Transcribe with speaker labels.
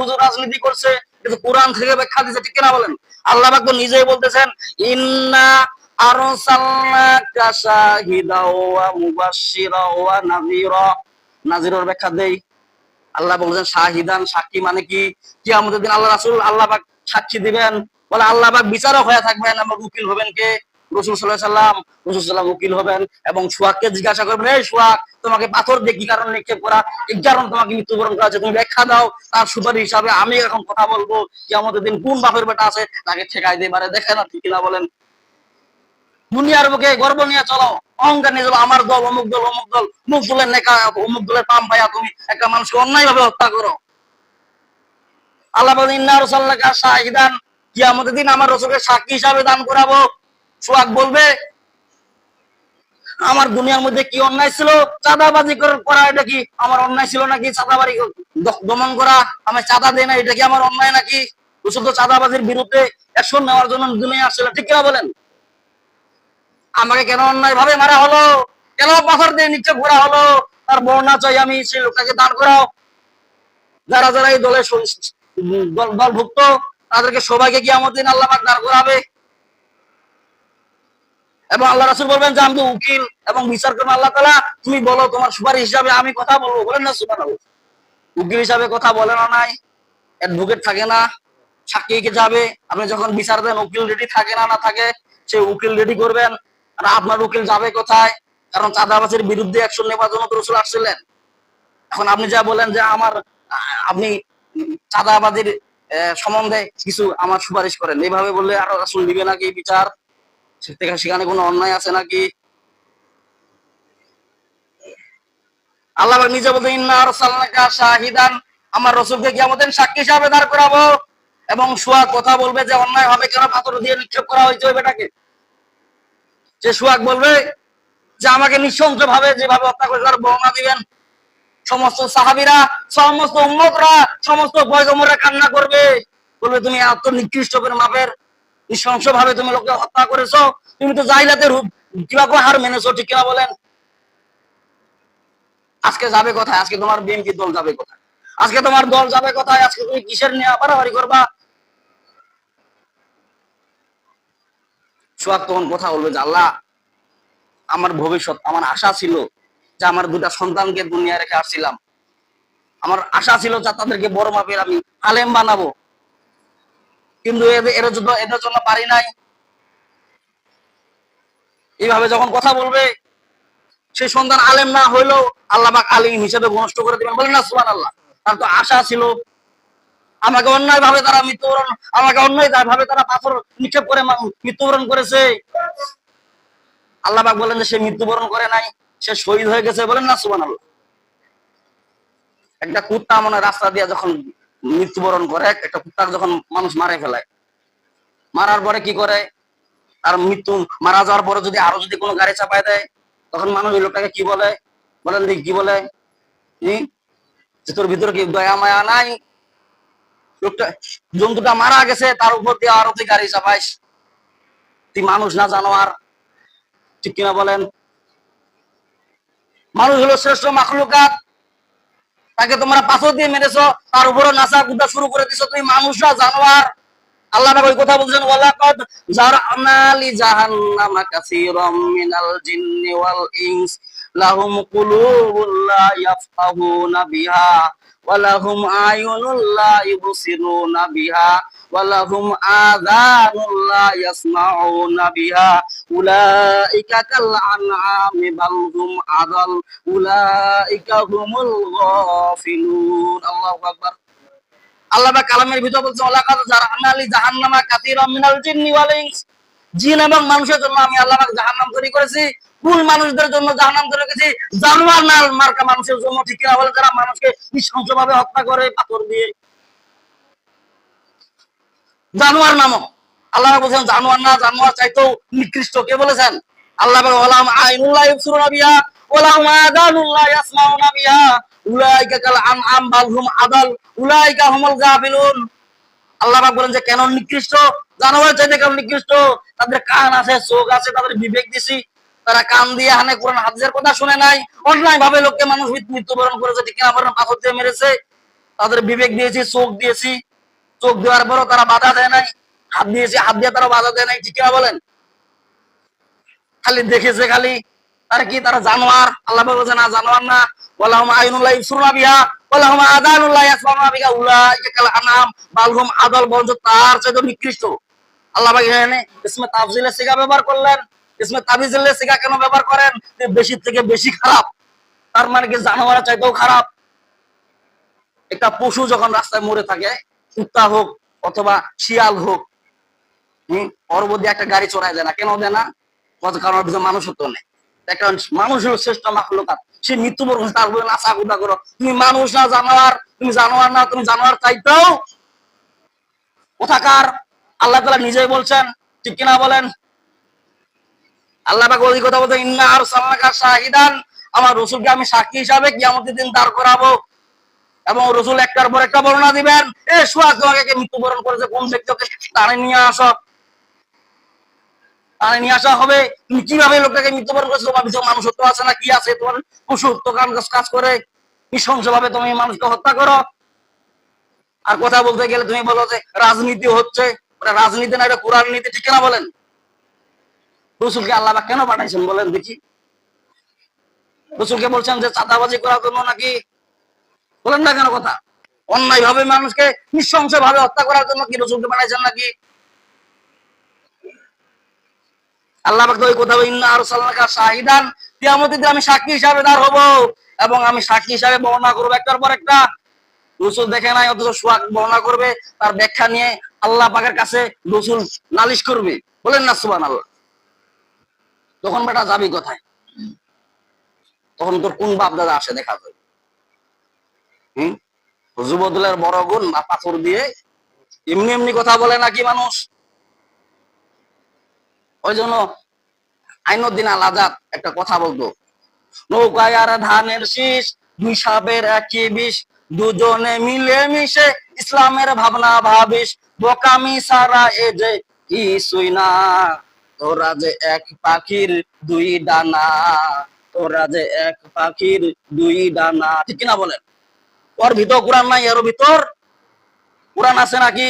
Speaker 1: হুজুর রাজনীতি করছে, কিন্তু কোরআন থেকে ব্যাখ্যা দিচ্ছে ঠিক কিনা বলেন? আল্লাহ পাক নিজেই বলতেছেন, ইন্না দেই। আল্লাহ সাক্ষী মানে কি? আল্লাহ আল্লাহ সাক্ষী দিবেন। বলে, আল্লাহ বিচারক হয়ে থাকবেন এবং উকিল হবেন কে? আমি এখন কথা বলব কি আমাদের দিন কোন বাপের বেটা আছে তাকে ঠেকাই দিয়ে দেখে না ঠিক বলেন। দুনিয়ার বুকে গর্ব নিয়ে চলো। অহংকার নিয়ে চলো। আমার দল, অমুক দল অমুক দল, মুখ দলের নেকা, অমুক দলের পাম পাইয়া তুমি একটা মানুষকে অন্যায় ভাবে হত্যা করো। আল্লাহ ইন্না রসাল্লাকা শাহিদান কি আমাদের দিন আমার রসুলকে সাক্ষী হিসাবে দান করাবো। সোয়াক বলবে, আমার দুনিয়ার মধ্যে কি অন্যায় ছিল? চাঁদাবাজি করা এটা কি আমার অন্যায় ছিল নাকি? চাঁদাবাজি দমন করা আমি চাঁদা দেই না, এটা কি আমার অন্যায় নাকি? তো চাঁদাবাজির বিরুদ্ধে অ্যাকশন নেওয়ার জন্য দুনিয়া আসছিল। ঠিক কিনা বলেন? আমাকে কেন অন্যায় ভাবে মারা হলো? কেন পাথর দিয়ে নিচে ঘোরা হলো? তার বর্ণা চাই আমি, সেই লোকটাকে দাঁড় করাও। যারা যারা এই দলে সং- দল দলভুক্ত, তাদেরকে সবাইকে কি আমাদের দিন আল্লাহ দাঁড় করাবে। এবং আল্লাহ রাসুল বলবেন যে, আমি উকিল এবং বিচার করবেন আল্লাহ তালা তুমি বলো, তোমার সুপারিশ হিসাবে আমি কথা বলব। বলেন না সুপার উকিল হিসাবে কথা বলে না নাই অ্যাডভোকেট থাকে না, সাক্ষী কে যাবে? আপনি যখন বিচার দেন, উকিল রেডি থাকে না না থাকে সে উকিল রেডি করবেন। আর আপনার উকিল যাবে কোথায়? কারণ চাঁদাবাজের বিরুদ্ধে অ্যাকশন নেওয়ার জন্য তো রসুল আসছিলেন। এখন আপনি যা বলেন যে, আমার, আপনি চাঁদাবাজির সম্বন্ধে কিছু আমার সুপারিশ করেন। এইভাবে বললে আরও রাসুল দিবে নাকি বিচার? সেখানে কোনো অন্যায় আছে নাকি? আল্লাহ নিজে বলতে ইন্না শাহিদান, আমার রসুলকে কি আমাদের সাক্ষী হিসাবে দাঁড় করাবো। এবং সুয়াক কথা বলবে যে, অন্যায় ভাবে কেন? পাথর দিয়ে নিক্ষেপ করা হয়েছে ওই বেটাকে? সে সুয়াক বলবে যে, আমাকে নিঃসংস ভাবে যেভাবে হত্যা করেছে, তার বর্ণনা দিবেন। সমস্ত সাহাবিরা, সমস্ত উম্মতরা, সমস্ত পয়গমরা কান্না করবে। বলবে, তুমি এত নিকৃষ্ট করে মাপের নৃশংস ভাবে তুমি লোককে হত্যা করেছ, তুমি তো জাইলাতের রূপ। কীভাবে হার মেনেছো, ঠিক কিনা বলেন? আজকে যাবে কোথায়? আজকে তোমার বিএনপি দল যাবে কোথায়? আজকে তোমার দল যাবে কোথায়? আজকে তুমি কিসের নিয়ে বাড়াবাড়ি করবা? তখন কথা বলবে যে, আল্লাহ, আমার ভবিষ্যৎ, আমার আশা ছিল যে আমার দুটা সন্তানকে দুনিয়া রেখে আসছিলাম। আমার আশা ছিল যে তাদেরকে বড় মাপের আমি আলেম বানাবো। কিন্তু এর জন্য এদের জন্য পারি নাই। এইভাবে যখন কথা বলবে, সেই সন্তান আলেম না হইলেও আল্লাহ পাক আলিম হিসেবে নষ্ট করে দিবেন। বলেন না সুবান আল্লাহ তার তো আশা ছিল। আমাকে অন্যায় ভাবে তারা মৃত্যুবরণ, আমাকে অন্যায় ভাবে তারা পাথর নিক্ষেপ করে মৃত্যুবরণ করেছে। আল্লাহ পাক বলেন যে সে মৃত্যুবরণ করে নাই, সে শহীদ হয়ে গেছে। বলেন না সুবান আল্লাহ একটা কুত্তা মনে রাস্তা দিয়ে যখন মৃত্যুবরণ করে, একটা কুত্তাকে যখন মানুষ মারে ফেলায় মারার পরে কি করে? তার মৃত্যু, মারা যাওয়ার পরে যদি আরও যদি কোনো গাড়ি চাপায় দেয়, তখন মানুষ ওই লোকটাকে কি বলে? বলেন কি বলে? তোর ভিতরে কি দয়া, মায়া নাই? লোকটা, জন্তুটা মারা গেছে, তার উপর দিয়ে আরও তুই গাড়ি চাপাইস। তুই মানুষ না জানোয়ার। ঠিক কিনা বলেন? মানুষ হলো শ্রেষ্ঠ মাখলুকাত। তাকে তোমরা পাথর দিয়ে মেরেছো, তার উপরে নাচা কুদা শুরু করে দিছো। তুমি মানুষ জানোয়ার। আল্লাহ ওই কথা বলছেন, ওয়ালাকাদ জারআনা লাহুম বিহা। আল্লাহু কালামের ভিতর বলছে জাহান্নামা কাসীরাম মিনাল জিন্নি জিন এবং মানুষের জন্য আমি আল্লাহ পাক জাহান্নাম তৈরি করেছি। কোন মানুষদের জন্য জাহান্নাম তৈরি করেছি। জানোয়ার না মার্কা মানুষের জন্য, ঠিক কিনা বলে যারা মানুষকে নৃশংসভাবে হত্যা করে, পাথর দিয়ে। জানোয়ার নামক, আল্লাহ বলছেন, জানোয়ার না, জানোয়ার চাইতেও নিকৃষ্ট। কে বলেছেন? আল্লাহ পাক ওয়ালাম আইনুল্লাহ ইবসুরুনা বিহা ওয়ালাহুম আযানুল্লাহ ইয়াসমাউনা বিহা উলাইকা কাল আনআম, বাল হুম আদাল, উলাইকা হুমুল গাফিলুন। আল্লাহ বলেন যে, কেন নিকৃষ্ট? জানোয়ার চাইতে কেন নিকৃষ্ট? তাদের কান আছে, চোখ আছে, তাদের বিবেক দিছি। তারা কান দিয়ে হানে কোরআন হাদিসের কথা শুনে নাই। অন্যায় ভাবে লোককে মানুষ মৃত্যুবরণ করেছে ঠিক কিনা বলেন পাথর দিয়ে মেরেছে। তাদের বিবেক দিয়েছি, চোখ দিয়েছি। চোখ দেওয়ার পরও তারা বাধা দেয় নাই। হাত দিয়েছি, হাত দিয়ে তারা বাধা দেয় নাই, ঠিক কিনা বলেন? খালি দেখেছে খালি। তারা কি, তারা জানোয়ার? আল্লাহ বলছে না, জানোয়ার না। ওয়ালাহুম আইনুল্লাহ ইসরুনা বিহা, ওয়ালাহুম আদানুল্লাহ ইয়াসমাউনা বিহা। উলাইকা আনাম বালহুম আদাল বঞ্চ তার চাইতে নিকৃষ্ট। তার মানে রাস্তায় মরে থাকে, কুত্তা হোক অথবা শিয়াল হোক, হম মধ্যে একটা গাড়ি চড়াই দেয় না। কেন দেয় না? কারণ ভিতরে মানুষত্ব নেই। একটা মানুষ হলো শ্রেষ্ঠ মাখলুকাত। সে মৃত্যুবরণ থাকবে না চাকুদা করো। তুমি মানুষ না জানোয়ার, তুমি জানোয়ার না, তুমি জানোয়ার চাইতেও কোথাকার আল্লাহ তালা নিজেই বলছেন, ঠিক কিনা বলেন? আল্লাহ ওই কথা বলতে ইন্না শাহিদান আমার রসুলকে আমি সাক্ষী হিসাবে কিয়ামতের দিন দাঁড় করাবো। এবং রসুল একটার পর একটা বর্ণনা দিবেন, এ তোমাকে মৃত্যুবরণ করেছে? কোন ব্যক্তিকে নিয়ে নিয়ে আসা হবে? কীভাবে লোকটাকে মৃত্যুবরণ করেছ? তোমার ভিতরে মানুষত্ব আছে না কি আছে? তোমার পশুত্ব কাম কাজ করে নৃশংস ভাবে তুমি মানুষকে হত্যা করো? আর কথা বলতে গেলে তুমি বলো যে, রাজনীতি হচ্ছে। রাজনীতি না, এটা কোরআন নীতি, ঠিক না বলেন? রসুলকে আল্লাহ কেন পাঠাইছেন বলেন দেখি। রসুলকে বলছেন যে চাঁদাবাজি করার জন্য নাকি, বলেন না কেন কথা? অন্যায় ভাবে মানুষকে নৃশংস ভাবে হত্যা করার জন্য কি রসুলকে পাঠাইছেন নাকি? আল্লাহ ওই আর শাহিদান আমি সাক্ষী হিসাবে দাঁড় হব এবং আমি সাক্ষী হিসাবে বর্ণনা করব একটার পর একটা। রসুল দেখে নাই, অথচ বর্ণনা করবে তার ব্যাখ্যা নিয়ে আল্লাহ পাকের কাছে রসুল নালিশ করবে। বলেন না সুবান আল্লাহ তখন বেটা যাবি কোথায়? তখন তোর কোন বাপ দাদা আসে দেখা যাবে হম? যুবদলের বড় গুণ না পাথর দিয়ে এমনি এমনি কথা বলে নাকি মানুষ? ওই জন্য আইনুদ্দিন আল আজাদ একটা কথা বলতো, নৌকায় আর ধানের শীষ, দুই সাপের একই বিষ, দুজনে মিলে মিশে ইসলামের ভাবনা ভাবিস। বোকামি সারা এ যে কিছুই না। তোরা যে এক পাখির দুই ডানা, তোরা যে এক পাখির দুই ডানা। ঠিক কিনা বলেন? ওর ভিতর কোরআন নাই এর ভিতর? কোরআন আছে নাকি?